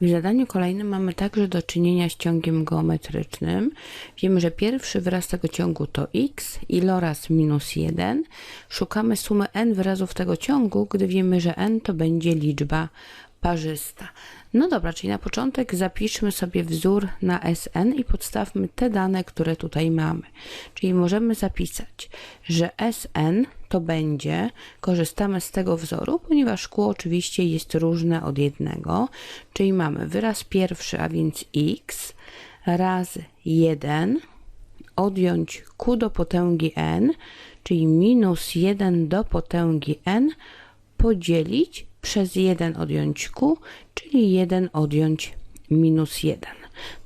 W zadaniu kolejnym mamy także do czynienia z ciągiem geometrycznym. Wiemy, że pierwszy wyraz tego ciągu to x, iloraz minus 1. Szukamy sumy n wyrazów tego ciągu, gdy wiemy, że n to będzie liczba parzysta. No dobra, czyli na początek zapiszmy sobie wzór na Sn i podstawmy te dane, które tutaj mamy. Czyli możemy zapisać, że Sn to będzie, korzystamy z tego wzoru, ponieważ szkło oczywiście jest różne od jednego, czyli mamy wyraz pierwszy, a więc x razy 1 odjąć q do potęgi n, czyli minus 1 do potęgi n podzielić przez 1 odjąć q, czyli 1 odjąć minus 1.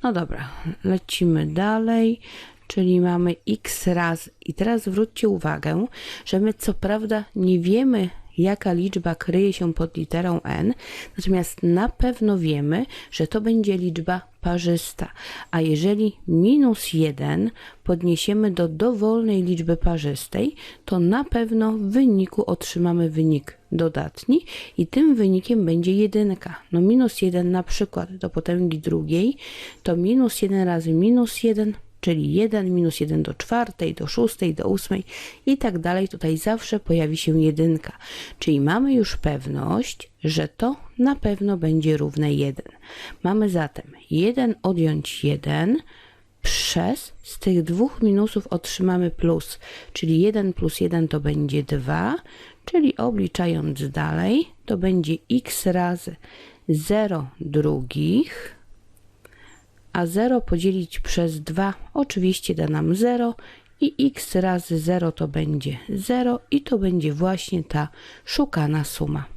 No dobra, lecimy dalej, czyli mamy x razy. I teraz zwróćcie uwagę, że my co prawda nie wiemy, jaka liczba kryje się pod literą n, natomiast na pewno wiemy, że to będzie liczba parzysta. A jeżeli minus 1 podniesiemy do dowolnej liczby parzystej, to na pewno w wyniku otrzymamy wynik dodatni i tym wynikiem będzie jedynka. No minus 1 na przykład do potęgi drugiej to minus 1 razy minus 1 czyli 1, minus 1 do czwartej, do szóstej, do ósmej i tak dalej. Tutaj zawsze pojawi się jedynka. Czyli mamy już pewność, że to na pewno będzie równe 1. Mamy zatem 1 odjąć 1 przez z tych dwóch minusów otrzymamy plus, czyli 1 plus 1 to będzie 2, czyli obliczając dalej to będzie x razy 0 drugich a 0 podzielić przez 2 oczywiście da nam 0 i x razy 0 to będzie 0 i to będzie właśnie ta szukana suma.